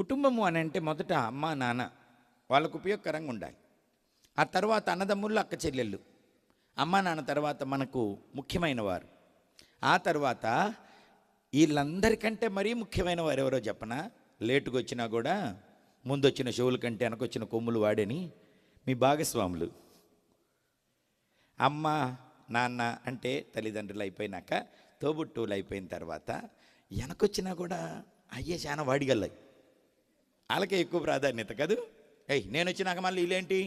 కుటుంబము అని అంటే మొదట అమ్మ నాన్న వాళ్ళకు ఉపయోగకరంగా ఉండాలి. ఆ తర్వాత అన్నదమ్ముళ్ళు అక్క చెల్లెళ్ళు. అమ్మ నాన్న తర్వాత మనకు ముఖ్యమైన వారు. ఆ తర్వాత వీళ్ళందరికంటే మరీ ముఖ్యమైన వారు ఎవరో చెప్పనా? లేటుగా వచ్చినా కూడా ముందు వచ్చిన షోవుల కంటే వెనకొచ్చిన కొమ్ములు వాడని మీ భాగస్వాములు. అమ్మ నాన్న అంటే తల్లిదండ్రులు అయిపోయినాక తోబుట్టువులు అయిపోయిన తర్వాత వెనకొచ్చినా కూడా అయ్యే చాలా వాడిగల్లాయి. వాళ్ళకే ఎక్కువ ప్రాధాన్యత కదూ? ఏయ్ నేను వచ్చినాక మళ్ళీ వీళ్ళేంటి?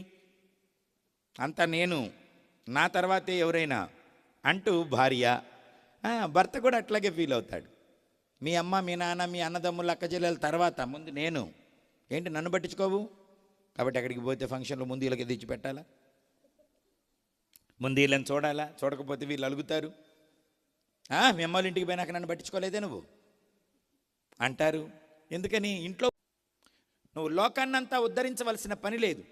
అంతా నేను నా తర్వాతే ఎవరైనా అంటూ భార్య భర్త కూడా అట్లాగే ఫీల్ అవుతాడు. మీ అమ్మ మీ నాన్న మీ అన్నదమ్ములు అక్క చెల్లెల తర్వాత ముందు నేను. ఏంటి నన్ను పట్టించుకోవు? కాబట్టి అక్కడికి పోతే ఫంక్షన్లో ముందు వీళ్ళకి తెచ్చి పెట్టాలా? ముందు వీళ్ళని చూడాలా? చూడకపోతే వీళ్ళు అలుగుతారు. మీ అమ్మ ఇంటికి పోయినాక నన్ను పట్టించుకోలేదే నువ్వు? అంటారు. ఎందుకని ఇంట్లో నువ్వు లోకాన్నంతా ఉద్ధరించవలసిన పని లేదు.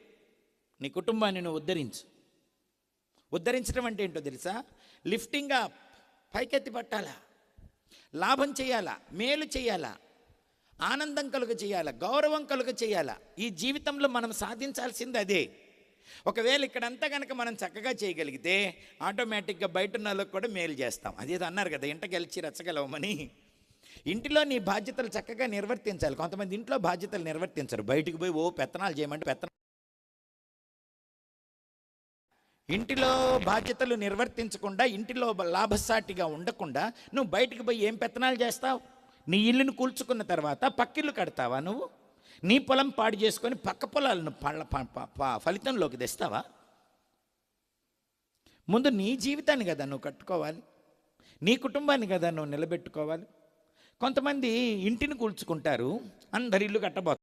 నీ కుటుంబాన్ని నువ్వు ఉద్ధరించు. ఉద్ధరించడం అంటే ఏంటో తెలుసా? లిఫ్టింగ్ అప్ పైకెత్తి పట్టాలా? లాభం చేయాలా? మేలు చేయాలా? ఆనందం కలుగ చేయాలా? గౌరవం కలుగ చేయాలా? ఈ జీవితంలో మనం సాధించాల్సింది అదే. ఒకవేళ ఇక్కడంతా కనుక మనం చక్కగా చేయగలిగితే ఆటోమేటిక్గా బయట ఉన్న వాళ్ళకి కూడా మేలు చేస్తాం. అదేదో అన్నారు కదా ఇంట గెలిచి రచ్చగలవమని ఇంటిలో నీ బాధ్యతలు చక్కగా నిర్వర్తించాలి. కొంతమంది ఇంట్లో బాధ్యతలు నిర్వర్తించరు. బయటికి పోయి ఓ పెత్తనాలు చేయమంటే పెత్తన ఇంటిలో బాధ్యతలు నిర్వర్తించకుండా ఇంటిలో లాభసాటిగా ఉండకుండా నువ్వు బయటికి పోయి ఏం పెత్తనాలు చేస్తావు? నీ ఇల్లును కూల్చుకున్న తర్వాత పక్కిల్లు కడతావా నువ్వు? నీ పొలం పాడు చేసుకొని పక్క పొలాలను పళ్ళ ఫలితంలోకి తెస్తావా? ముందు నీ జీవితాన్ని కదా నువ్వు కట్టుకోవాలి. నీ కుటుంబాన్ని కదా నువ్వు నిలబెట్టుకోవాలి. కొంతమంది ఇంటిని కూల్చుకుంటారు అందరి ఇల్లు కట్టబోతారు